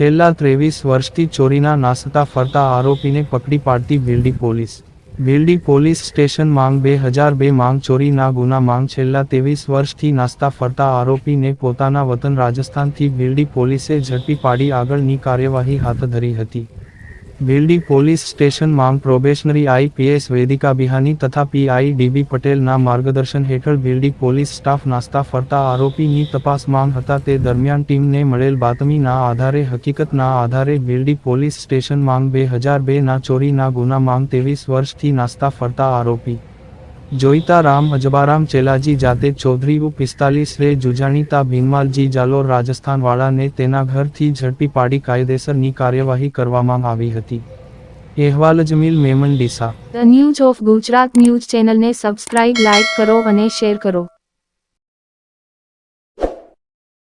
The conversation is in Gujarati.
છેલ્લા ત્રેવીસ વર્ષથી ચોરીના નાસતા ફરતા આરોપીને પકડી પાડતી Bhildi police. Bhildi police station માંગ બે હજાર બે માંગ ચોરીના ગુના માંગ છેલ્લા ત્રેવીસ વર્ષથી નાસતા ફરતા આરોપીને પોતાના વતન રાજસ્થાનથી ભીલડી પોલીસે ઝડપી પાડી આગળની કાર્યવાહી હાથ ધરી હતી. ભીલડી પોલીસ સ્ટેશન માંગ પ્રોબેશનરી આઈપીએસ વેદિકા બિહાની તથા પીઆઈ ડીબી પટેલના માર્ગદર્શન હેઠળ ભીલડી પોલીસ સ્ટાફ નાસ્તા ફરતા આરોપીની તપાસ માંગ હતા તે દરમિયાન ટીમને મળેલ બાતમીના આધારે હકીકતના આધારે ભીલડી પોલીસ સ્ટેશન માંગ બે હજાર બેના ચોરીના ગુના માંગ ત્રેવીસ વર્ષથી નાસ્તા ફરતા આરોપી જોઈતા રામ અજબારામ ચેલાજી જાતે ચૌધરી પિસ્તાલીસ રે જુજાણીતા ભીનમાલજી જાલોર રાજસ્થાન વાળાને તેના ઘરથી ઝડપી પાડી કાયદેસરની કાર્યવાહી કરવામાં આવી હતી. અહેવાલ Jamil Memon Deesa. The news of Gujarat news ચેનલને સબસ્ક્રાઇબ લાઇક કરો અને શેર કરો.